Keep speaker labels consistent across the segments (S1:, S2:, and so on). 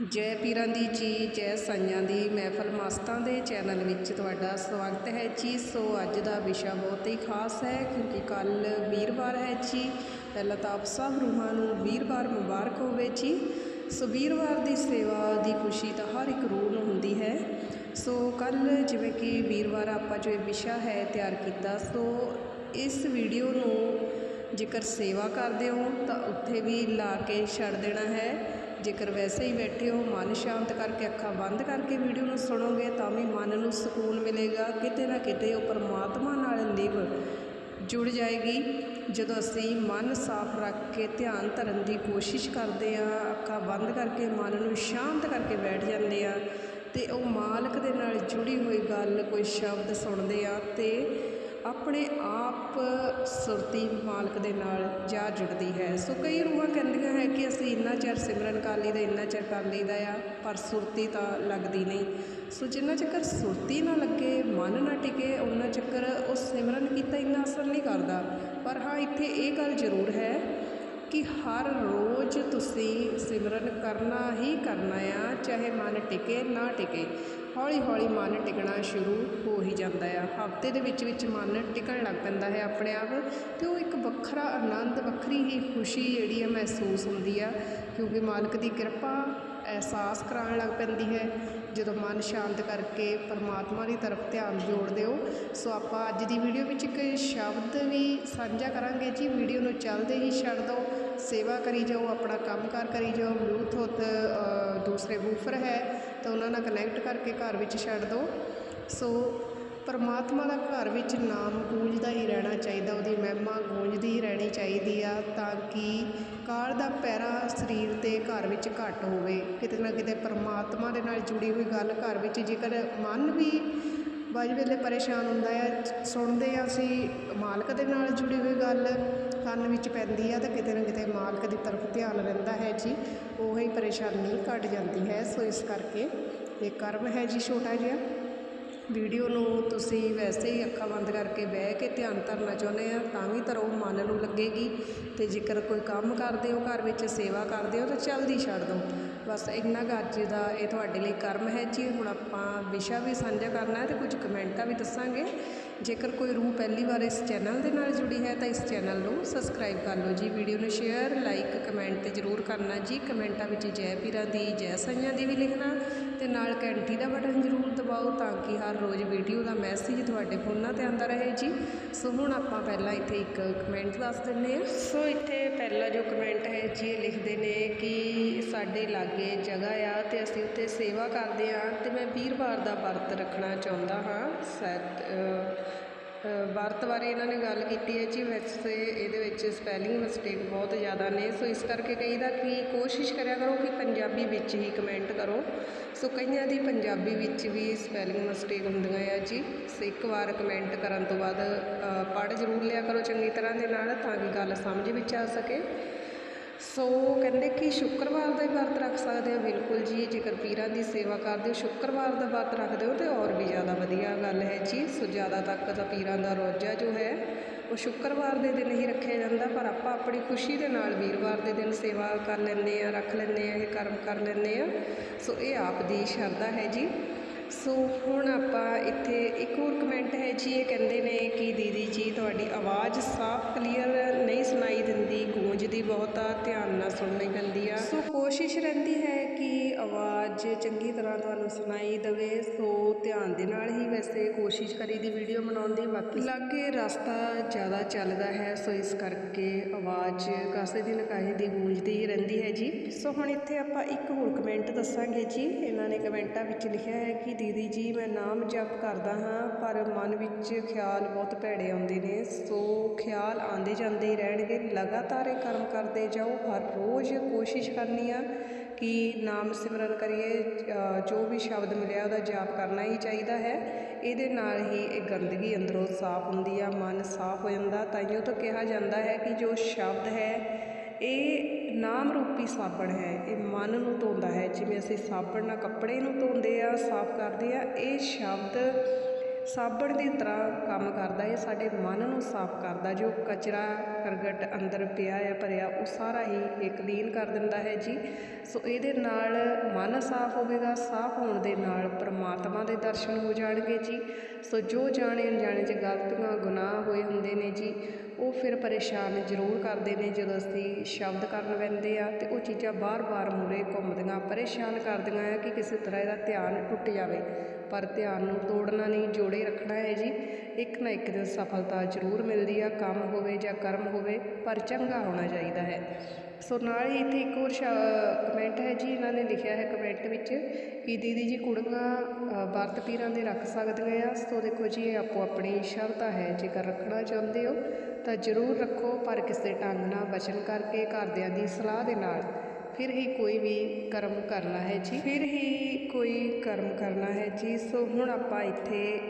S1: ਜੈ ਪੀਰਾਂ ਦੀ ਜੀ ਜੈ ਸਾਈਆਂ ਦੀ ਮਹਿਫਲ। ਮਸਤਾਂ ਦੇ ਚੈਨਲ ਵਿੱਚ ਤੁਹਾਡਾ ਸਵਾਗਤ ਹੈ ਜੀ। ਸੋ ਅੱਜ ਦਾ ਵਿਸ਼ਾ ਬਹੁਤ ਹੀ ਖਾਸ ਹੈ, ਕਿਉਂਕਿ ਕੱਲ ਵੀਰਵਾਰ ਹੈ ਜੀ। ਪਹਿਲਾਂ ਤਾਂ ਆਪ ਸਭ ਰੂਹਾਂ ਨੂੰ ਵੀਰਵਾਰ ਮੁਬਾਰਕ ਹੋਵੇ ਜੀ। ਸੋ ਵੀਰਵਾਰ ਦੀ ਸੇਵਾ ਦੀ ਖੁਸ਼ੀ ਤਾਂ ਹਰ ਇੱਕ ਰੂਹ ਨੂੰ ਹੁੰਦੀ ਹੈ। ਸੋ ਕੱਲ ਜਿਵੇਂ ਕਿ ਵੀਰਵਾਰ ਆਪਾਂ ਜੋ ਇਹ ਵਿਸ਼ਾ ਹੈ ਤਿਆਰ ਕੀਤਾ, ਸੋ ਇਸ ਵੀਡੀਓ ਨੂੰ ਜੇਕਰ ਸੇਵਾ ਕਰਦੇ ਹੋ, ਤਾਂ ਉੱਥੇ ਵੀ ਲਾ ਕੇ ਛੱਡ ਦੇਣਾ ਹੈ। ਜੇਕਰ ਵੈਸੇ ਹੀ ਬੈਠੇ ਹੋ, ਮਨ ਸ਼ਾਂਤ ਕਰਕੇ, ਅੱਖਾਂ ਬੰਦ ਕਰਕੇ ਵੀਡੀਓ ਨੂੰ ਸੁਣੋਗੇ, ਤਾਂ ਵੀ ਮਨ ਨੂੰ ਸਕੂਨ ਮਿਲੇਗਾ। ਕਿਤੇ ਨਾ ਕਿਤੇ ਉਹ ਪਰਮਾਤਮਾ ਨਾਲ ਲਿਵ ਜੁੜ ਜਾਏਗੀ। ਜਦੋਂ ਅਸੀਂ ਮਨ ਸਾਫ਼ ਰੱਖ ਕੇ ਧਿਆਨ ਧਰਨ ਦੀ ਕੋਸ਼ਿਸ਼ ਕਰਦੇ ਆ ਅੱਖਾਂ ਬੰਦ ਕਰਕੇ, ਮਨ ਨੂੰ ਸ਼ਾਂਤ ਕਰਕੇ ਬੈਠ ਜਾਂਦੇ ਆ ਤੇ ਉਹ ਮਾਲਕ ਦੇ ਨਾਲ ਜੁੜੀ ਹੋਈ ਗੱਲ ਕੋਈ ਸ਼ਬਦ ਸੁਣਦੇ ਆ ਤੇ ਆਪਣੇ ਆਪ ਸੁਰਤੀ ਮਾਲਕ ਦੇ ਨਾਲ ਜਾ ਜੁੜਦੀ ਹੈ। ਸੋ ਕਈ ਰੂਹਾਂ ਕਹਿੰਦੀਆਂ ਹੈ ਕਿ ਅਸੀਂ ਇੰਨਾ ਚਿਰ ਸਿਮਰਨ ਕਰ ਲਈਦਾ, ਇੰਨਾ ਚਿਰ ਕਰ ਲਈਦਾ ਆ, ਪਰ ਸੁਰਤੀ ਤਾਂ ਲੱਗਦੀ ਨਹੀਂ। ਸੋ ਜਿੰਨਾ ਚੱਕਰ ਸੁਰਤੀ ਨਾ ਲੱਗੇ, ਮਨ ਨਾ ਟਿਕੇ ਉਹਨਾਂ ਚੱਕਰ ਉਹ ਸਿਮਰਨ ਕੀਤਾ ਇੰਨਾ ਅਸਰ ਨਹੀਂ ਕਰਦਾ। ਪਰ ਹਾਂ, ਇੱਥੇ ਇਹ ਗੱਲ ਜ਼ਰੂਰ ਹੈ ਕਿ ਹਰ ਰੋਜ਼ ਤੁਸੀਂ ਸਿਮਰਨ ਕਰਨਾ ਹੀ ਕਰਨਾ ਆ, ਚਾਹੇ ਮਨ ਟਿਕੇ ਨਾ ਟਿਕੇ। ਹੌਲੀ ਹੌਲੀ ਮਨ ਟਿਕਣਾ ਸ਼ੁਰੂ ਹੋ ਹੀ ਜਾਂਦਾ ਆ। ਹਫ਼ਤੇ ਦੇ ਵਿੱਚ ਵਿੱਚ ਮਨ ਟਿਕਣ ਲੱਗ ਪੈਂਦਾ ਹੈ ਆਪਣੇ ਆਪ ਅਤੇ ਉਹ ਇੱਕ ਵੱਖਰਾ ਆਨੰਦ, ਵੱਖਰੀ ਹੀ ਖੁਸ਼ੀ ਜਿਹੜੀ ਆ ਮਹਿਸੂਸ ਹੁੰਦੀ ਆ। ਕਿਉਂਕਿ ਮਾਲਕ ਦੀ ਕਿਰਪਾ ਅਹਿਸਾਸ ਕਰਾਉਣ ਲੱਗ ਪੈਂਦੀ ਹੈ। ਜਦੋਂ ਮਨ ਸ਼ਾਂਤ ਕਰਕੇ ਪਰਮਾਤਮਾ ਦੀ ਤਰਫ ਧਿਆਨ ਜੋੜਦੇ ਹੋ, ਸੋ ਆਪਾਂ ਅੱਜ ਦੀ ਵੀਡੀਓ ਵਿੱਚ ਇੱਕ ਸ਼ਬਦ ਵੀ ਸਾਂਝਾ ਕਰਾਂਗੇ ਜੀ। ਵੀਡੀਓ ਨੂੰ ਚੱਲਦੇ ਹੀ ਛੱਡ ਦਿਓ, ਸੇਵਾ ਕਰੀ ਜਾਓ, ਆਪਣਾ ਕੰਮਕਾਰ ਕਰੀ ਜਾਓ। ਬਲੂਟੁੱਥ ਦੂਸਰੇ ਵੂਫਰ ਹੈ। ਤਾਂ ਉਹਨਾਂ ਨਾਲ ਕਨੈਕਟ ਕਰਕੇ ਘਰ ਵਿੱਚ ਛੱਡ ਦਿਓ ਸੋ ਪਰਮਾਤਮਾ ਦਾ ਘਰ ਵਿੱਚ ਨਾਮ ਗੂੰਜਦਾ ਹੀ ਰਹਿਣਾ ਚਾਹੀਦਾ, ਉਹਦੀ ਮਹਿਮਾ ਗੂੰਜਦੀ ਹੀ ਰਹਿਣੀ ਚਾਹੀਦੀ ਆ ਤਾਂ ਕਿ ਕਾਲ ਦਾ ਪੈਰਾ ਸਰੀਰ ਤੇ ਘਰ ਵਿੱਚ ਘੱਟ ਹੋਵੇ। ਕਿਤੇ ਨਾ ਕਿਤੇ ਪਰਮਾਤਮਾ ਦੇ ਨਾਲ ਜੁੜੀ ਹੋਈ ਗੱਲ ਘਰ ਵਿੱਚ ਜੇਕਰ ਮਨ ਵੀ ਬਾਜ ਵੇਲੇ ਪਰੇਸ਼ਾਨ ਹੁੰਦਾ ਆ, ਸੁਣਦੇ ਆ ਅਸੀਂ, ਮਾਲਕ ਦੇ ਨਾਲ ਜੁੜੀ ਹੋਈ ਗੱਲ ਕੰਨ ਵਿੱਚ ਪੈਂਦੀ ਆ ਤਾਂ ਕਿਤੇ ਨਾ ਕਿਤੇ ਮਾਲਕ ਦੀ ਤਰਫ ਧਿਆਨ ਰਹਿੰਦਾ ਹੈ ਜੀ। ਉਹੀ ਪਰੇਸ਼ਾਨੀ ਘਟ ਜਾਂਦੀ ਹੈ। ਸੋ ਇਸ ਕਰਕੇ ਇਹ ਕਰਮ ਹੈ ਜੀ ਛੋਟਾ ਜਿਹਾ। ਵੀਡੀਓ ਨੂੰ ਤੁਸੀਂ ਵੈਸੇ ਹੀ ਅੱਖਾਂ ਬੰਦ ਕਰਕੇ ਬਹਿ ਕੇ ਧਿਆਨ ਧਰਨਾ ਚਾਹੁੰਦੇ ਆ, ਤਾਂ ਵੀ ਧਰੋ ਮਨ ਨੂੰ ਲੱਗੇਗੀ ਤੇ ਜੇਕਰ ਕੋਈ ਕੰਮ ਕਰਦੇ ਹੋ, ਘਰ ਵਿੱਚ ਸੇਵਾ ਕਰਦੇ ਹੋ, ਤਾਂ ਜਲਦੀ ਛੱਡ ਦਿਓ ਬਸ ਇੰਨਾ ਕੁ ਦਾ ਇਹ ਤੁਹਾਡੇ ਲਈ ਕਰਮ ਹੈ ਜੀ। ਹੁਣ ਆਪਾਂ ਵਿਸ਼ਾ ਵੀ ਸਾਂਝਾ ਕਰਨਾ ਹੈ ਤੇ ਕੁਝ ਕਮੈਂਟਾਂ ਵੀ ਦੱਸਾਂਗੇ। ਜੇਕਰ ਕੋਈ ਰੂਹ ਪਹਿਲੀ ਵਾਰ ਇਸ ਚੈਨਲ ਦੇ ਨਾਲ ਜੁੜੀ ਹੈ ਤਾਂ ਇਸ ਚੈਨਲ ਨੂੰ ਸਬਸਕ੍ਰਾਈਬ ਕਰ ਲਓ ਜੀ। ਵੀਡੀਓ ਨੂੰ ਸ਼ੇਅਰ, ਲਾਈਕ, ਕਮੈਂਟ ਤੇ ਜ਼ਰੂਰ ਕਰਨਾ ਜੀ। ਕਮੈਂਟਾਂ ਵਿੱਚ ਜੈ ਪੀਰਾਂ ਦੀ, ਜੈ ਸਾਈਆਂ ਦੀ ਵੀ ਲਿਖਣਾ ਤੇ ਨਾਲ ਘੰਟੀ ਦਾ ਬਟਨ ਜ਼ਰੂਰ ਦਬਾਓ ਤਾਂ ਕਿ ਹਰ ਰੋਜ਼ ਵੀਡੀਓ ਦਾ ਮੈਸੇਜ ਤੁਹਾਡੇ ਫੋਨਾਂ ਤੇ ਆਉਂਦਾ ਰਹੇ ਜੀ। ਸੋ ਹੁਣ ਆਪਾਂ ਪਹਿਲਾਂ ਇੱਥੇ ਇੱਕ ਕਮੈਂਟ ਦੱਸ ਦਿੰਦੇ ਹਾਂ। ਸੋ ਇੱਥੇ ਪਹਿਲਾ ਜੋ ਕਮੈਂਟ ਹੈ ਜੀ, ਇਹ ਲਿਖਦੇ ਨੇ ਕਿ ਸਾਡੇ ਲਾਗੇ ਜਗ੍ਹਾ ਆ ਤੇ ਅਸੀਂ ਉੱਥੇ ਸੇਵਾ ਕਰਦੇ ਆ ਤੇ ਮੈਂ ਵੀਰਵਾਰ ਦਾ ਵਰਤ ਰੱਖਣਾ ਚਾਹੁੰਦਾ ਹਾਂ। ਸ਼ਾਇਦ ਭਾਰਤ ਬਾਰੇ ਇਹਨਾਂ ਨੇ ਗੱਲ ਕੀਤੀ ਹੈ ਜੀ, ਵੈਸੇ ਇਹਦੇ ਵਿੱਚ ਸਪੈਲਿੰਗ ਮਿਸਟੇਕ ਬਹੁਤ ਜ਼ਿਆਦਾ ਨੇ। ਸੋ ਇਸ ਕਰਕੇ ਕਹੀਦਾ ਕਿ ਕੋਸ਼ਿਸ਼ ਕਰਿਆ ਕਰੋ ਕਿ ਪੰਜਾਬੀ ਵਿੱਚ ਹੀ ਕਮੈਂਟ ਕਰੋ। ਸੋ ਕਈਆਂ ਦੀ ਪੰਜਾਬੀ ਵਿੱਚ ਵੀ ਸਪੈਲਿੰਗ ਮਿਸਟੇਕ ਹੁੰਦੀਆਂ ਆ ਜੀ। ਸੋ ਇੱਕ ਵਾਰ ਕਮੈਂਟ ਕਰਨ ਤੋਂ ਬਾਅਦ ਪੜ੍ਹ ਜ਼ਰੂਰ ਲਿਆ ਕਰੋ ਚੰਗੀ ਤਰ੍ਹਾਂ ਦੇ ਨਾਲ ਤਾਂ ਕਿ ਗੱਲ ਸਮਝ ਵਿੱਚ ਆ ਸਕੇ। ਸੋ ਕਹਿੰਦੇ ਕਿ ਸ਼ੁੱਕਰਵਾਰ ਦਾ ਹੀ ਵਰਤ ਰੱਖ ਸਕਦੇ ਹੋ। ਬਿਲਕੁਲ ਜੀ, ਜੇਕਰ ਪੀਰਾਂ ਦੀ ਸੇਵਾ ਕਰਦੇ ਹੋ, ਸ਼ੁੱਕਰਵਾਰ ਦਾ ਵਰਤ ਰੱਖਦੇ ਹੋ ਤੇ ਹੋਰ ਵੀ ਜ਼ਿਆਦਾ ਵਧੀਆ ਗੱਲ ਹੈ ਜੀ। ਸੋ ਜ਼ਿਆਦਾ ਤੱਕ ਤਾਂ ਪੀਰਾਂ ਦਾ ਰੋਜ਼ਾ ਜੋ ਹੈ, ਉਹ ਸ਼ੁੱਕਰਵਾਰ ਦੇ ਦਿਨ ਹੀ ਰੱਖਿਆ ਜਾਂਦਾ, ਪਰ ਆਪਾਂ ਆਪਣੀ ਖੁਸ਼ੀ ਦੇ ਨਾਲ ਵੀਰਵਾਰ ਦੇ ਦਿਨ ਸੇਵਾ ਕਰ ਲੈਂਦੇ ਆ ਰੱਖ ਲੈਂਦੇ ਆ ਇਹ ਕਰਮ ਕਰ ਲੈਂਦੇ ਆ ਸੋ ਇਹ ਆਪ ਦੀ ਸ਼ਰਧਾ ਹੈ ਜੀ। ਸੋ ਹੁਣ ਆਪਾਂ ਇੱਥੇ ਇੱਕ ਹੋਰ ਕਮੈਂਟ ਹੈ ਜੀ, ਇਹ ਕਹਿੰਦੇ ਨੇ ਕਿ ਦੀਦੀ ਜੀ, ਤੁਹਾਡੀ ਆਵਾਜ਼ ਸਾਫ਼ ਕਲੀਅਰ ਨਹੀਂ ਸੁਣਾਈ ਦਿੰਦੀ ਗੂੰਜਦੀ ਬਹੁਤ ਆ, ਧਿਆਨ ਨਾਲ ਸੁਣਨੀ ਪੈਂਦੀ ਆ। ਸੋ ਕੋਸ਼ਿਸ਼ ਰਹਿੰਦੀ ਹੈ ਕਿ ਆਵਾਜ਼ ਚੰਗੀ ਤਰ੍ਹਾਂ ਤੁਹਾਨੂੰ ਸੁਣਾਈ ਦੇਵੇ। ਸੋ ਧਿਆਨ ਦੇ ਨਾਲ ਹੀ ਵੈਸੇ ਕੋਸ਼ਿਸ਼ ਕਰੀ ਦੀ ਵੀਡੀਓ ਬਣਾਉਣ ਦੀ, ਬਾਕੀ ਲਾਗੇ ਰਸਤਾ ਜ਼ਿਆਦਾ ਚੱਲਦਾ ਹੈ ਸੋ ਇਸ ਕਰਕੇ ਆਵਾਜ਼ ਕਾਸੇ ਦੀ ਕਾਹੇ ਦੀ ਗੂੰਜਦੀ ਹੀ ਸੋ ਹੁਣ ਇੱਥੇ ਆਪਾਂ ਇੱਕ ਹੋਰ ਕਮੈਂਟ ਦੱਸਾਂਗੇ ਜੀ। ਇਹਨਾਂ ਨੇ ਕਮੈਂਟਾਂ ਵਿੱਚ ਲਿਖਿਆ ਹੈ ਕਿ, ਦੀਦੀ ਜੀ, ਮੈਂ ਨਾਮ ਜਪ ਕਰਦਾ ਹਾਂ, ਪਰ ਮਨ ਵਿੱਚ ਖਿਆਲ ਬਹੁਤ ਭੈੜੇ ਆਉਂਦੇ ਨੇ। ਸੋ ਖਿਆਲ ਆਉਂਦੇ ਜਾਂਦੇ ਹੀ ਰਹਿਣਗੇ। ਲਗਾਤਾਰ ਇਹ ਕਰਮ ਕਰਦੇ ਜਾਓ। ਹਰ ਰੋਜ਼ ਕੋਸ਼ਿਸ਼ ਕਰਨੀ ਆ ਕਿ ਨਾਮ ਸਿਮਰਨ ਕਰੀਏ। ਜੋ ਵੀ ਸ਼ਬਦ ਮਿਲਿਆ, ਉਹਦਾ ਜਾਪ ਕਰਨਾ ਹੀ ਚਾਹੀਦਾ ਹੈ। ਇਹਦੇ ਨਾਲ ਹੀ ਇਹ ਗੰਦਗੀ ਅੰਦਰੋਂ ਸਾਫ਼ ਹੁੰਦੀ ਆ, ਮਨ ਸਾਫ਼ ਹੋ ਜਾਂਦਾ। ਤਾਈਓ ਤਾਂ ਕਿਹਾ ਜਾਂਦਾ ਹੈ ਕਿ ਜੋ ਸ਼ਬਦ ਹੈ ਇਹ ਨਾਮ ਰੂਪੀ ਸਾਬਣ ਹੈ, ਇਹ ਮਨ ਨੂੰ ਧੋਂਦਾ ਹੈ। ਜਿਵੇਂ ਅਸੀਂ ਸਾਬਣ ਨਾਲ ਕੱਪੜੇ ਨੂੰ ਧੋਂਦੇ ਆ, ਸਾਫ਼ ਕਰਦੇ ਆ, ਇਹ ਸ਼ਬਦ ਸਾਬਣ ਦੀ ਤਰ੍ਹਾਂ ਕੰਮ ਕਰਦਾ, ਇਹ ਸਾਡੇ ਮਨ ਨੂੰ ਸਾਫ਼ ਕਰਦਾ। ਜੋ ਕਚਰਾ ਕਰਗਟ ਅੰਦਰ ਪਿਆ ਹੈ ਭਰਿਆ, ਉਹ ਸਾਰਾ ਹੀ ਇਹ ਕਲੀਨ ਕਰ ਦਿੰਦਾ ਹੈ ਜੀ। ਸੋ ਇਹਦੇ ਨਾਲ ਮਨ ਸਾਫ਼ ਹੋਵੇਗਾ, ਸਾਫ਼ ਹੋਣ ਦੇ ਨਾਲ ਪ੍ਰਮਾਤਮਾ ਦੇ ਦਰਸ਼ਨ ਹੋ ਜਾਣਗੇ ਜੀ। ਸੋ ਜੋ ਜਾਣੇ ਅਣਜਾਣੇ 'ਚ ਗਲਤੀਆਂ, ਗੁਨਾਹ ਹੋਏ ਹੁੰਦੇ ਨੇ ਜੀ ਉਹ ਫਿਰ ਪਰੇਸ਼ਾਨ ਜ਼ਰੂਰ ਕਰਦੇ ਨੇ ਜਦੋਂ ਅਸੀਂ ਸ਼ਬਦ ਕਰਨ ਪੈਂਦੇ ਆ ਤੇ ਉਹ ਚੀਜ਼ਾਂ ਬਾਰ-ਬਾਰ ਮੂਰੇ ਘੁੰਮਦੀਆਂ, ਪਰੇਸ਼ਾਨ ਕਰਦੀਆਂ ਆ ਕਿ ਕਿਸੇ ਤਰ੍ਹਾਂ ਇਹਦਾ ਧਿਆਨ ਟੁੱਟ ਜਾਵੇ। ਪਰ ਧਿਆਨ ਨੂੰ ਤੋੜਨਾ ਨਹੀਂ, ਜੋੜੇ ਰੱਖਣਾ ਹੈ ਜੀ। ਇੱਕ ਨਾ ਇੱਕ ਦਿਨ ਸਫਲਤਾ ਜ਼ਰੂਰ ਮਿਲਦੀ ਆ, ਕੰਮ ਹੋਵੇ ਜਾਂ ਕਰਮ ਹੋਵੇ, ਪਰ ਚੰਗਾ ਹੋਣਾ ਚਾਹੀਦਾ ਹੈ। ਸੋ ਨਾਲ ਹੀ ਇੱਥੇ ਇੱਕ ਹੋਰ ਕਮੈਂਟ ਹੈ ਜੀ, ਇਹਨਾਂ ਨੇ ਲਿਖਿਆ ਹੈ ਕਮੈਂਟ ਵਿੱਚ ਕਿ ਦੀਦੀ ਜੀ ਕੁੜੀਆਂ ਵਰਤ ਪੀਰਾਂ ਦੇ ਰੱਖ ਸਕਦੀਆਂ ਆ। ਸੋ ਦੇਖੋ ਜੀ, ਇਹ ਆਪੋ ਆਪਣੀ ਸ਼ਰਧਾ ਹੈ। ਜੇਕਰ ਰੱਖਣਾ ਚਾਹੁੰਦੇ ਹੋ ਤਾਂ ਜ਼ਰੂਰ ਰੱਖੋ, ਪਰ ਕਿਸੇ ਢੰਗ ਨਾਲ ਬਚਨ ਕਰਕੇ ਘਰਦਿਆਂ ਦੀ ਸਲਾਹ ਦੇ ਨਾਲ। ਫਿਰ ਹੀ ਕੋਈ ਵੀ ਕਰਮ ਕਰਨਾ ਹੈ ਜੀ। ਫਿਰ ਹੀ ਕੋਈ ਕਰਮ ਕਰਨਾ ਹੈ ਜੀ। ਸੋ ਹੁਣ ਆਪਾਂ ਇੱਥੇ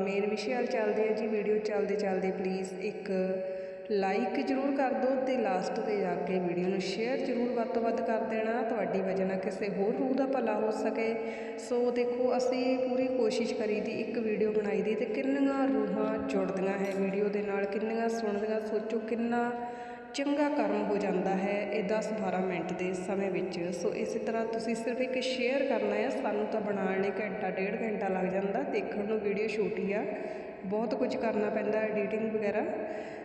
S1: ਮੇਨ ਵਿਸ਼ੇ ਵੱਲ ਚੱਲਦੇ ਹਾਂ ਜੀ। ਵੀਡੀਓ ਚੱਲਦੇ ਚੱਲਦੇ ਪਲੀਜ਼ ਇੱਕ ਲਾਈਕ ਜ਼ਰੂਰ ਕਰ ਦਿਓ ਤੇ ਲਾਸਟ ਤੇ ਜਾ ਕੇ ਵੀਡੀਓ ਨੂੰ ਸ਼ੇਅਰ ਜ਼ਰੂਰ ਵੱਧ ਤੋਂ ਵੱਧ ਕਰ ਦੇਣਾ। ਤੁਹਾਡੀ ਵਜ੍ਹਾ ਨਾਲ ਕਿਸੇ ਹੋਰ ਰੂਹ ਦਾ ਭਲਾ ਹੋ ਸਕੇ। ਸੋ ਦੇਖੋ, ਅਸੀਂ ਪੂਰੀ ਕੋਸ਼ਿਸ਼ ਕਰੀ ਦੀ ਇੱਕ ਵੀਡੀਓ ਬਣਾਈ ਦੀ ਤੇ ਕਿੰਨੀਆਂ ਰੂਹਾਂ ਜੁੜਦੀਆਂ ਹੈ ਵੀਡੀਓ ਦੇ ਨਾਲ, ਕਿੰਨੀਆਂ ਸੁਣਦੀਆਂ। ਸੋਚੋ ਕਿੰਨਾ ਚੰਗਾ ਕਰਮ ਹੋ ਜਾਂਦਾ ਹੈ, ਇਹ 10-12 ਮਿੰਟ ਦੇ ਸਮੇਂ ਵਿੱਚ। ਸੋ ਇਸੇ ਤਰ੍ਹਾਂ ਤੁਸੀਂ ਸਿਰਫ ਇੱਕ ਸ਼ੇਅਰ ਕਰਨਾ ਹੈ, ਸਾਨੂੰ ਤਾਂ ਬਣਾਉਣ ਲਈ ਘੰਟਾ, ਡੇਢ ਘੰਟਾ ਲੱਗ ਜਾਂਦਾ। ਦੇਖਣ ਨੂੰ ਵੀਡੀਓ ਛੋਟੀ ਆ, ਬਹੁਤ ਕੁਝ ਕਰਨਾ ਪੈਂਦਾ ਐਡੀਟਿੰਗ ਵਗੈਰਾ।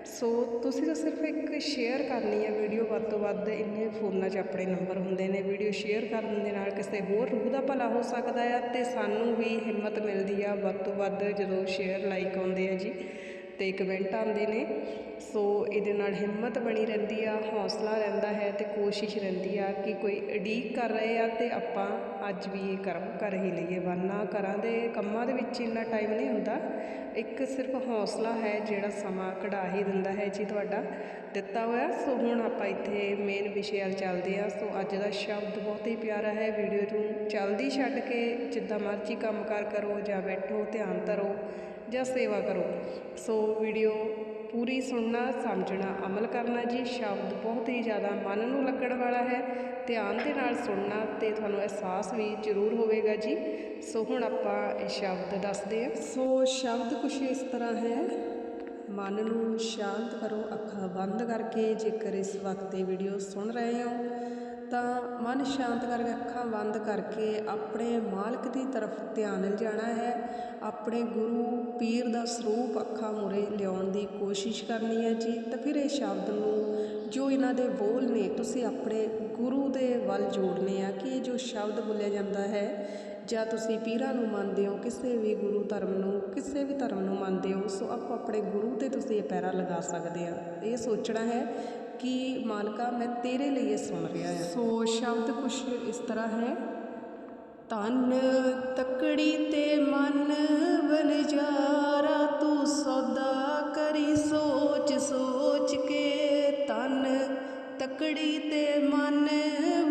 S1: ਸੋ ਤੁਸੀਂ ਤਾਂ ਸਿਰਫ ਇੱਕ ਸ਼ੇਅਰ ਕਰਨੀ ਹੈ ਵੀਡੀਓ ਵੱਧ ਤੋਂ ਵੱਧ, ਇੰਨੇ ਫੋਨਾਂ 'ਚ ਆਪਣੇ ਨੰਬਰ ਹੁੰਦੇ ਨੇ। ਵੀਡੀਓ ਸ਼ੇਅਰ ਕਰਨ ਦੇ ਨਾਲ ਕਿਸੇ ਹੋਰ ਰੂਹ ਦਾ ਭਲਾ ਹੋ ਸਕਦਾ ਆ ਤੇ ਸਾਨੂੰ ਵੀ ਹਿੰਮਤ ਮਿਲਦੀ ਆ ਵੱਧ ਤੋਂ ਵੱਧ ਜਦੋਂ ਸ਼ੇਅਰ ਲਾਈਕ ਆਉਂਦੇ ਆ ਜੀ। ਤੇ ਕਮੈਂਟ ਆਉਂਦੇ ਨੇ। ਸੋ ਇਹਦੇ ਨਾਲ ਹਿੰਮਤ ਬਣੀ ਰਹਿੰਦੀ ਆ, ਹੌਸਲਾ ਰਹਿੰਦਾ ਹੈ ਤੇ ਕੋਸ਼ਿਸ਼ ਰਹਿੰਦੀ ਆ ਕਿ ਕੋਈ ਉਡੀਕ ਕਰ ਰਹੇ ਆ ਤੇ ਆਪਾਂ ਅੱਜ ਵੀ ਇਹ ਕਰਮ ਕਰ ਹੀ ਲਈਏ। ਵਰਨਾ ਘਰਾਂ ਦੇ ਕੰਮਾਂ ਦੇ ਵਿੱਚ ਇੰਨਾ ਟਾਈਮ ਨਹੀਂ ਹੁੰਦਾ। ਇੱਕ ਸਿਰਫ ਹੌਸਲਾ ਹੈ ਜਿਹੜਾ ਸਮਾਂ ਕਢਾ ਹੀ ਦਿੰਦਾ ਹੈ ਜੀ ਤੁਹਾਡਾ, ਦਿੱਤਾ ਹੋਇਆ। ਸੋ ਹੁਣ ਆਪਾਂ ਇੱਥੇ ਮੇਨ ਵਿਸ਼ੇ ਵੱਲ ਚੱਲਦੇ ਆ। ਸੋ ਅੱਜ ਦਾ ਸ਼ਬਦ ਬਹੁਤ ਹੀ ਪਿਆਰਾ ਹੈ। ਵੀਡੀਓ ਨੂੰ ਜਲਦੀ ਛੱਡ ਕੇ ਜਿੱਦਾਂ ਮਰਜ਼ੀ ਕੰਮ ਕਾਰ ਕਰੋ ਜਾਂ ਬੈਠੋ, ਧਿਆਨ ਧਰੋ। ਜਾਂ ਸੇਵਾ ਕਰੋ। ਸੋ ਵੀਡੀਓ ਪੂਰੀ ਸੁਣਨਾ, ਸਮਝਣਾ, ਅਮਲ ਕਰਨਾ ਜੀ, ਸ਼ਬਦ ਬਹੁਤ ਹੀ ਜ਼ਿਆਦਾ ਮਨ ਨੂੰ ਲੱਗਣ ਵਾਲਾ ਹੈ। ਧਿਆਨ ਦੇ ਨਾਲ ਸੁਣਨਾ ਤੇ ਤੁਹਾਨੂੰ ਅਹਿਸਾਸ ਵੀ ਜ਼ਰੂਰ ਹੋਵੇਗਾ ਜੀ। ਸੋ ਹੁਣ ਆਪਾਂ ਇਹ ਸ਼ਬਦ ਦੱਸਦੇ ਹਾਂ। ਸੋ ਸ਼ਬਦ ਕੁਝ ਇਸ ਤਰ੍ਹਾਂ ਹੈ। ਮਨ ਨੂੰ ਸ਼ਾਂਤ ਕਰੋ, ਅੱਖਾਂ ਬੰਦ ਕਰਕੇ ਜੇਕਰ ਇਸ ਵਕਤ ਇਹ ਵੀਡੀਓ ਸੁਣ ਰਹੇ ਹੋ ਤਾਂ ਮਨ ਸ਼ਾਂਤ ਕਰਕੇ, ਅੱਖਾਂ ਬੰਦ ਕਰਕੇ ਆਪਣੇ ਮਾਲਕ ਦੀ ਤਰਫ ਧਿਆਨ ਲਿਜਾਣਾ ਹੈ। ਆਪਣੇ ਗੁਰੂ ਪੀਰ ਦਾ ਸਰੂਪ ਅੱਖਾਂ ਮੁਰੇ ਲਿਆਉਣ ਦੀ ਕੋਸ਼ਿਸ਼ ਕਰਨੀ ਹੈ ਜੀ। ਤਾਂ ਫਿਰ ਇਹ ਸ਼ਬਦ ਨੂੰ ਜੋ ਇਹਨਾਂ ਦੇ ਬੋਲ ਨੇ, ਤੁਸੀਂ ਆਪਣੇ ਗੁਰੂ ਦੇ ਵੱਲ ਜੋੜਨੇ ਆ ਕਿ ਇਹ ਜੋ ਸ਼ਬਦ ਬੋਲਿਆ ਜਾਂਦਾ ਹੈ, ਜਾਂ ਤੁਸੀਂ ਪੀਰਾਂ ਨੂੰ ਮੰਨਦੇ ਹੋ, ਕਿਸੇ ਵੀ ਗੁਰੂ ਧਰਮ ਨੂੰ, ਕਿਸੇ ਵੀ ਧਰਮ ਨੂੰ ਮੰਨਦੇ ਹੋ, ਸੋ ਆਪੋ ਆਪਣੇ ਗੁਰੂ ਤੇ ਤੁਸੀਂ ਇਹ ਪੈਰਾ ਲਗਾ ਸਕਦੇ ਆ। ਇਹ ਸੋਚਣਾ ਹੈ ਕਿ ਮਾਲਕਾ ਮੈਂ ਤੇਰੇ ਲਈ ਇਹ ਸੁਣ ਰਿਹਾ ਹਾਂ ਸੋ ਸ਼ਬਦ ਕੁਝ ਇਸ ਤਰ੍ਹਾਂ ਹੈ ਤਨ ਤਕੜੀ ਤੇ ਮਨ ਬਨਜਾਰਾ ਤੂੰ ਸੌਦਾ ਕਰੀ ਸੋਚ ਸੋਚ ਕੇ ਤਨ ਤਕੜੀ ਤੇ ਮਨ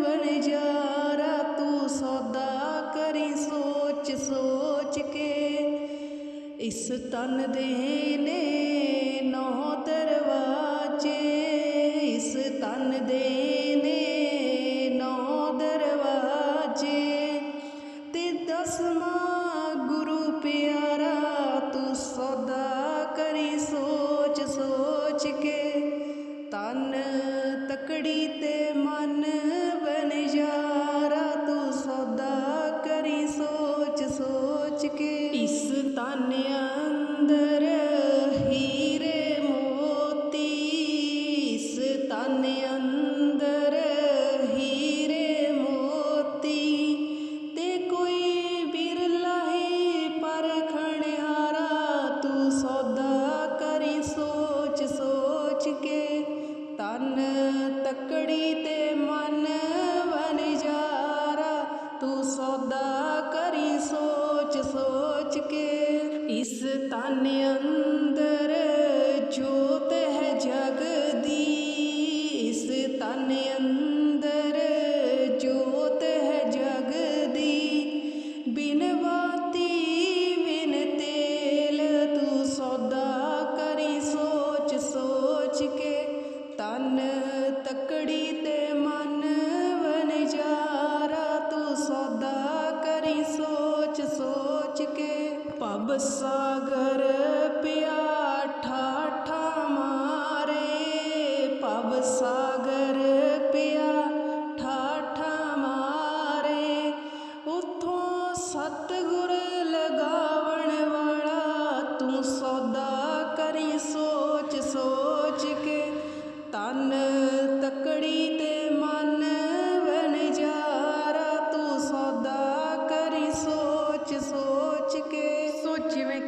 S1: ਬਨਜਾਰਾ ਤੂੰ ਸੌਦਾ ਕਰੀ ਸੋਚ ਸੋਚ ਕੇ ਇਸ ਤਨ ਦੇ ਨੇ ਨੌ ਦਰਵਾਜੇ ਸਾਗਰ ਪਿਆ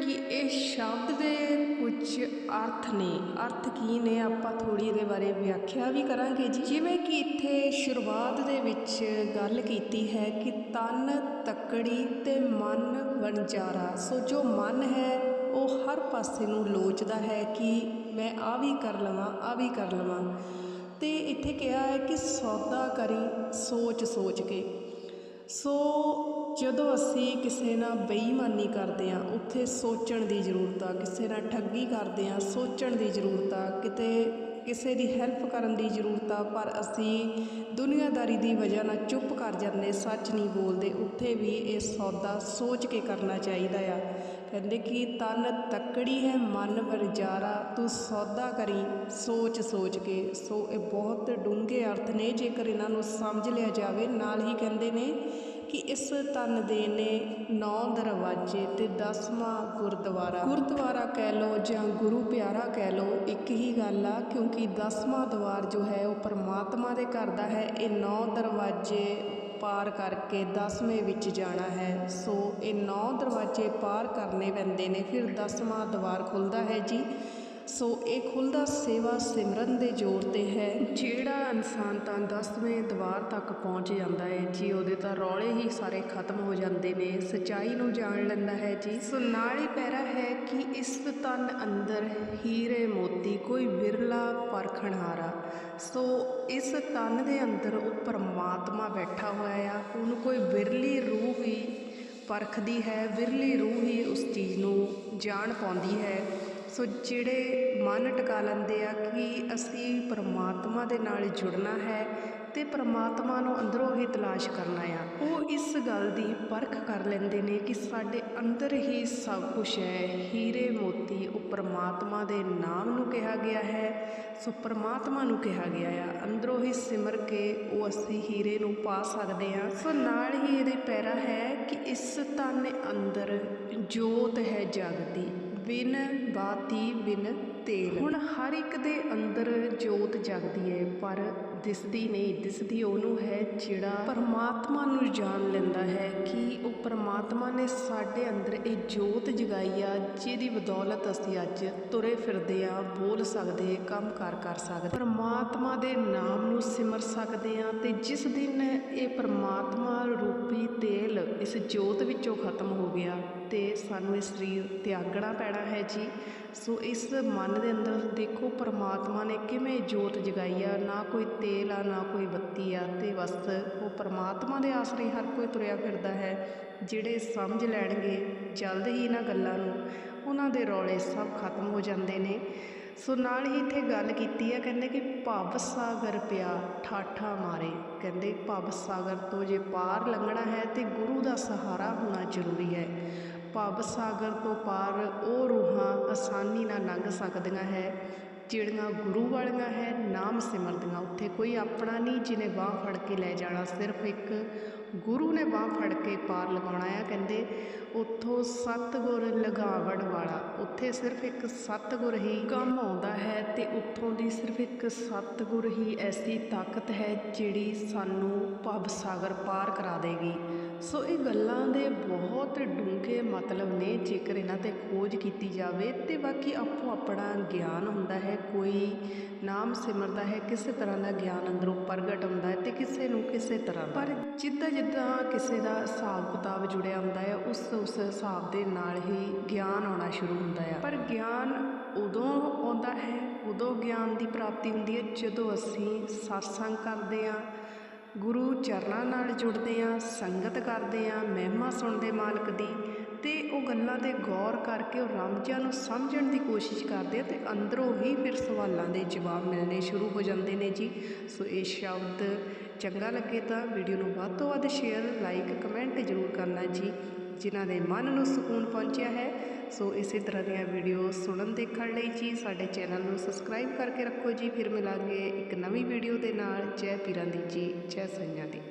S1: ਕਿ ਇਹ ਸ਼ਬਦ ਦੇ ਕੁਝ ਅਰਥ ਨੇ। ਅਰਥ ਕੀ ਨੇ ਆਪਾਂ ਥੋੜੀ ਇਹਦੇ ਬਾਰੇ ਵਿਆਖਿਆ ਵੀ ਕਰਾਂਗੇ ਜੀ। ਜਿਵੇਂ ਕਿ ਇੱਥੇ ਸ਼ੁਰੂਆਤ ਦੇ ਵਿੱਚ ਗੱਲ ਕੀਤੀ ਹੈ ਕਿ ਤਨ, ਤਕੜੀ ਤੇ ਮਨ ਵਣਜਾਰਾ। ਸੋ ਜੋ ਮਨ ਹੈ, ਉਹ ਹਰ ਪਾਸੇ ਨੂੰ ਲੋਚਦਾ ਹੈ ਕਿ ਮੈਂ ਆ ਵੀ ਕਰ ਲਵਾਂ ਆ ਵੀ ਕਰ ਲਵਾਂ। ਤੇ ਇੱਥੇ ਕਿਹਾ ਹੈ ਕਿ ਸੌਦਾ ਕਰੀ ਸੋਚ ਸੋਚ ਕੇ। ਸੋ ਜਦੋਂ ਅਸੀਂ ਕਿਸੇ ਨਾਲ ਬੇਈਮਾਨੀ ਕਰਦੇ ਆ ਉੱਥੇ ਸੋਚਣ ਦੀ ਜ਼ਰੂਰਤ ਆ, ਕਿਸੇ ਨਾਲ ਠੱਗੀ ਕਰਦੇ ਆ ਸੋਚਣ ਦੀ ਜ਼ਰੂਰਤ ਆ, ਕਿਤੇ ਕਿਸੇ ਦੀ ਹੈਲਪ ਕਰਨ ਦੀ ਜ਼ਰੂਰਤ ਆ, ਪਰ ਅਸੀਂ ਦੁਨੀਆਦਾਰੀ ਦੀ ਵਜ੍ਹਾ ਨਾਲ ਚੁੱਪ ਕਰ ਜਾਂਦੇ, ਸੱਚ ਨਹੀਂ ਬੋਲਦੇ, ਉੱਥੇ ਵੀ ਇਹ ਸੌਦਾ ਸੋਚ ਕੇ ਕਰਨਾ ਚਾਹੀਦਾ ਆ। ਕਹਿੰਦੇ ਕਿ ਤਨ ਤੱਕੜੀ ਹੈ ਮਨ ਵਰਜਾਰਾ, ਤੂੰ ਸੌਦਾ ਕਰੀ, ਸੋਚ ਸੋਚ ਕੇ। ਸੋ ਇਹ ਬਹੁਤ ਡੂੰਘੇ ਅਰਥ ਨੇ, ਜੇਕਰ ਇਹਨਾਂ ਨੂੰ ਸਮਝ ਲਿਆ ਜਾਵੇ। ਨਾਲ ਹੀ ਕਹਿੰਦੇ ਨੇ ਕਿ ਇਸ ਤਨ ਦੇ ਨੇ ਨੌ ਦਰਵਾਜ਼ੇ ਤੇ 10ਵਾਂ ਗੁਰਦੁਆਰਾ। ਗੁਰਦੁਆਰਾ ਕਹਿ ਲੋ ਜਾਂ ਗੁਰੂ ਪਿਆਰਾ ਕਹਿ ਲੋ ਇੱਕ ਹੀ ਗੱਲ ਆ, ਕਿਉਂਕਿ 10ਵਾਂ ਦਵਾਰ ਜੋ ਹੈ, ਉਹ ਪਰਮਾਤਮਾ ਦੇ ਘਰ ਦਾ ਹੈ। ਇਹ ਨੌ ਦਰਵਾਜ਼ੇ ਪਾਰ ਕਰਕੇ 10ਵੇਂ ਵਿੱਚ ਜਾਣਾ ਹੈ। ਸੋ ਇਹ ਨੌ ਦਰਵਾਜ਼ੇ ਪਾਰ ਕਰਨੇ ਪੈਂਦੇ ਨੇ। ਫਿਰ 10ਵਾਂ ਦਵਾਰ ਖੁੱਲਦਾ ਹੈ ਜੀ। ਸੋ ਇਹ ਖੁੱਲਦਾ ਸੇਵਾ ਸਿਮਰਨ ਦੇ ਜ਼ੋਰ ਤੇ ਹੈ। ਜਿਹੜਾ ਇਨਸਾਨ ਤਾਂ 10ਵੇਂ ਦਵਾਰ ਤੱਕ ਪਹੁੰਚ ਜਾਂਦਾ ਹੈ, ਜੀ, ਉਹਦੇ ਤਾਂ ਰੌਲੇ ਹੀ ਸਾਰੇ ਖਤਮ ਹੋ ਜਾਂਦੇ ਨੇ। ਸਚਾਈ ਨੂੰ ਜਾਣ ਲੈਂਦਾ ਹੈ, ਜੀ। ਸੋ ਨਾਲ ਹੀ ਪੈਰਾ ਹੈ ਕਿ ਇਸ ਤਨ ਅੰਦਰ ਹੀਰੇ ਮੋਤੀ, ਕੋਈ ਵਿਰਲਾ ਪਰਖਣਹਾਰਾ। ਸੋ ਇਸ ਤਨ ਦੇ ਅੰਦਰ ਉਹ ਪਰਮਾਤਮਾ ਬੈਠਾ ਹੋਇਆ ਆ। ਉਹਨੂੰ ਕੋਈ ਵਿਰਲੀ ਰੂਹ ਹੀ ਪਰਖਦੀ ਹੈ, ਵਿਰਲੀ ਰੂਹ ਹੀ ਉਸ ਚੀਜ਼ ਨੂੰ ਜਾਣ ਪਾਉਂਦੀ ਹੈ। ਸੋ ਜਿਹੜੇ ਮਨ ਟਿਕਾ ਲੈਂਦੇ ਆ ਕਿ ਅਸੀਂ ਪਰਮਾਤਮਾ ਦੇ ਨਾਲ ਜੁੜਨਾ ਹੈ ਤੇ ਪਰਮਾਤਮਾ ਨੂੰ ਅੰਦਰੋਂ ਹੀ ਤਲਾਸ਼ ਕਰਨਾ ਆ, ਉਹ ਇਸ ਗੱਲ ਦੀ ਪਰਖ ਕਰ ਲੈਂਦੇ ਨੇ ਕਿ ਸਾਡੇ ਅੰਦਰ ਹੀ ਸਭ ਕੁਝ ਹੈ। ਹੀਰੇ ਮੋਤੀ ਉਹ ਪਰਮਾਤਮਾ ਦੇ ਨਾਮ ਨੂੰ ਕਿਹਾ ਗਿਆ ਹੈ। ਸੋ ਪਰਮਾਤਮਾ ਨੂੰ ਕਿਹਾ ਗਿਆ ਆ। ਅੰਦਰੋਂ ਹੀ ਸਿਮਰ ਕੇ ਉਹ ਅਸੀਂ ਹੀਰੇ ਨੂੰ ਪਾ ਸਕਦੇ ਆ। ਸੋ ਨਾਲ ਹੀ ਇਹਦੇ ਪੈਰਾ ਹੈ ਕਿ ਇਸ ਤਨ ਅੰਦਰ ਜੋਤ ਹੈ ਜਗਦੀ ਬਿਨ ਬਾਤੀ ਬਿਨ ਤੇਲ। ਹੁਣ ਹਰ ਇੱਕ ਦੇ ਅੰਦਰ ਜੋਤ ਜਗਦੀ ਹੈ, ਪਰ ਦਿਸਦੀ ਨਹੀਂ। ਦਿਸਦੀ ਉਹਨੂੰ ਹੈ ਜਿਹੜਾ ਪਰਮਾਤਮਾ ਨੂੰ ਜਾਣ ਲੈਂਦਾ ਹੈ ਕਿ ਉਹ ਪਰਮਾਤਮਾ ਨੇ ਸਾਡੇ ਅੰਦਰ ਇਹ ਜੋਤ ਜਗਾਈ ਆ, ਜਿਹਦੀ ਬਦੌਲਤ ਅਸੀਂ ਅੱਜ ਤੁਰੇ ਫਿਰਦੇ ਆ, ਬੋਲ ਸਕਦੇ, ਕੰਮ ਕਾਰ ਕਰ ਸਕਦੇ। ਪਰਮਾਤਮਾ ਦੇ ਨਾਮ ਨੂੰ ਸਿਮਰ ਸਕਦੇ ਆ ਤੇ ਜਿਸ ਦਿਨ ਇਹ ਪਰਮਾਤਮਾ ਰੂਪੀ ਤੇਲ ਇਸ ਜੋਤ ਵਿੱਚੋਂ ਖਤਮ ਹੋ ਗਿਆ ਅਤੇ ਸਾਨੂੰ ਇਹ ਸਰੀਰ ਤਿਆਗਣਾ ਪੈਣਾ ਹੈ ਜੀ। ਸੋ ਇਸ ਮਨ ਦੇ ਅੰਦਰ ਦੇਖੋ ਪਰਮਾਤਮਾ ਨੇ ਕਿਵੇਂ ਜੋਤ ਜਗਾਈ ਆ। ਨਾ ਕੋਈ ਤੇਲ ਆ, ਨਾ ਕੋਈ ਬੱਤੀ ਆ ਤੇ ਬਸ ਉਹ ਪਰਮਾਤਮਾ ਦੇ ਆਸਰੇ ਹਰ ਕੋਈ ਤੁਰਿਆ ਫਿਰਦਾ ਹੈ। ਜਿਹੜੇ ਸਮਝ ਲੈਣਗੇ ਜਲਦ ਹੀ ਇਹਨਾਂ ਗੱਲਾਂ ਨੂੰ, ਉਹਨਾਂ ਦੇ ਰੌਲੇ ਸਭ ਖਤਮ ਹੋ ਜਾਂਦੇ ਨੇ। ਸੋ ਨਾਲ ਹੀ ਇੱਥੇ ਗੱਲ ਕੀਤੀ ਆ, ਕਹਿੰਦੇ ਕਿ ਭਵ ਸਾਗਰ ਪਿਆ, ਠਾਠਾ ਮਾਰੇ। ਕਹਿੰਦੇ ਭਵ ਸਾਗਰ ਤੋਂ ਜੇ ਪਾਰ ਲੰਘਣਾ ਹੈ ਤੇ ਗੁਰੂ ਦਾ ਸਹਾਰਾ ਹੋਣਾ ਜ਼ਰੂਰੀ ਹੈ। ਭਵ ਸਾਗਰ ਤੋਂ ਪਾਰ ਉਹ ਰੂਹਾਂ ਆਸਾਨੀ ਨਾਲ ਲੰਘ ਸਕਦੀਆਂ ਹੈ, ਜਿਹੜੀਆਂ ਗੁਰੂ ਵਾਲੀਆਂ ਹੈ, ਨਾਮ ਸਿਮਰਦੀਆਂ। ਉੱਥੇ ਕੋਈ ਆਪਣਾ ਨਹੀਂ ਜਿਹਨੇ ਬਾਹ ਫੜ ਕੇ ਲੈ ਜਾਣਾ, ਸਿਰਫ ਇੱਕ ਗੁਰੂ ਨੇ ਬਾਹ ਫੜ ਕੇ ਪਾਰ ਲਗਾਉਣਾ ਆ ਕਹਿੰਦੇ ਉੱਥੋਂ ਸਤਿਗੁਰ ਲਗਾਵਣ ਵਾਲਾ। ਉੱਥੇ ਸਿਰਫ ਇੱਕ ਸਤਿਗੁਰ ਹੀ ਕੰਮ ਆਉਂਦਾ ਹੈ ਤੇ ਉੱਥੋਂ ਦੀ ਸਿਰਫ ਇੱਕ ਸਤਿਗੁਰ ਹੀ ਐਸੀ ਤਾਕਤ ਹੈ ਜਿਹੜੀ ਸਾਨੂੰ ਭਵ ਸਾਗਰ ਪਾਰ ਕਰਾ ਦੇਗੀ। ਸੋ ਇਹ ਗੱਲਾਂ ਦੇ ਬਹੁਤ ਡੂੰਘੇ ਮਤਲਬ ਨੇ ਜੇਕਰ ਇਹਨਾਂ ਤੇ ਖੋਜ ਕੀਤੀ ਜਾਵੇ ਤੇ ਬਾਕੀ ਆਪੋ ਆਪਣਾ ਗਿਆਨ ਹੁੰਦਾ ਹੈ, ਕੋਈ ਨਾਮ ਸਿਮਰਦਾ ਹੈ, ਕਿਸੇ ਤਰ੍ਹਾਂ ਦਾ ਗਿਆਨ ਅੰਦਰੋਂ ਪ੍ਰਗਟ ਹੁੰਦਾ ਹੈ ਤੇ ਕਿਸੇ ਨੂੰ ਕਿਸੇ ਤਰ੍ਹਾਂ ਪਰ ਜਿੱਦਾਂ ਜਿੱਦਾਂ ਕਿਸੇ ਦਾ ਹਿਸਾਬ ਕਿਤਾਬ ਜੁੜਿਆ ਹੁੰਦਾ ਹੈ, ਉਸ ਉਸ ਹਿਸਾਬ ਦੇ ਨਾਲ ਹੀ ਗਿਆਨ ਆਉਣਾ ਸ਼ੁਰੂ ਹੁੰਦਾ ਹੈ। ਪਰ ਗਿਆਨ ਉਦੋਂ ਆਉਂਦਾ ਹੈ, ਉਦੋਂ ਗਿਆਨ ਦੀ ਪ੍ਰਾਪਤੀ ਹੁੰਦੀ ਹੈ ਜਦੋਂ ਅਸੀਂ satsang ਕਰਦੇ ਹਾਂ ਗੁਰੂ ਚਰਨਾਂ ਨਾਲ ਜੁੜਦੇ ਹਾਂ ਸੰਗਤ ਕਰਦੇ ਹਾਂ ਮਹਿਮਾ ਸੁਣਦੇ ਮਾਲਕ ਦੀ ਤੇ ਉਹ ਗੱਲਾਂ ਤੇ ਗੌਰ ਕਰਕੇ ਉਹ ਰਮਜਾਂ ਨੂੰ ਸਮਝਣ ਦੀ ਕੋਸ਼ਿਸ਼ ਕਰਦੇ ਆ ਤੇ ਅੰਦਰੋਂ ਹੀ ਫਿਰ ਸਵਾਲਾਂ ਦੇ ਜਵਾਬ ਮਿਲਣੇ ਸ਼ੁਰੂ ਹੋ ਜਾਂਦੇ ਨੇ ਜੀ। ਸੋ ਇਹ ਸ਼ਬਦ ਚੰਗਾ ਲੱਗੇ ਤਾਂ ਵੀਡੀਓ ਨੂੰ ਵੱਧ ਤੋਂ ਵੱਧ ਸ਼ੇਅਰ ਲਾਈਕ ਕਮੈਂਟ ਜ਼ਰੂਰ ਕਰਨਾ ਜੀ। ਜਿਨ੍ਹਾਂ ਦੇ ਮਨ ਨੂੰ ਸਕੂਨ ਪਹੁੰਚਿਆ ਹੈ। ਸੋ ਇਸੇ ਤਰ੍ਹਾਂ ਦੀਆਂ ਵੀਡੀਓ ਸੁਣਨ ਦੇਖਣ ਲਈ ਜੀ ਸਾਡੇ ਚੈਨਲ ਨੂੰ ਸਬਸਕ੍ਰਾਈਬ ਕਰਕੇ ਰੱਖੋ ਜੀ। ਫਿਰ ਮਿਲਾਂਗੇ ਇੱਕ ਨਵੀਂ ਵੀਡੀਓ ਦੇ ਨਾਲ। ਜੈ ਪੀਰਾਂ ਦੀ ਜੀ, ਜੈ ਸਈਆਂ ਦੀ।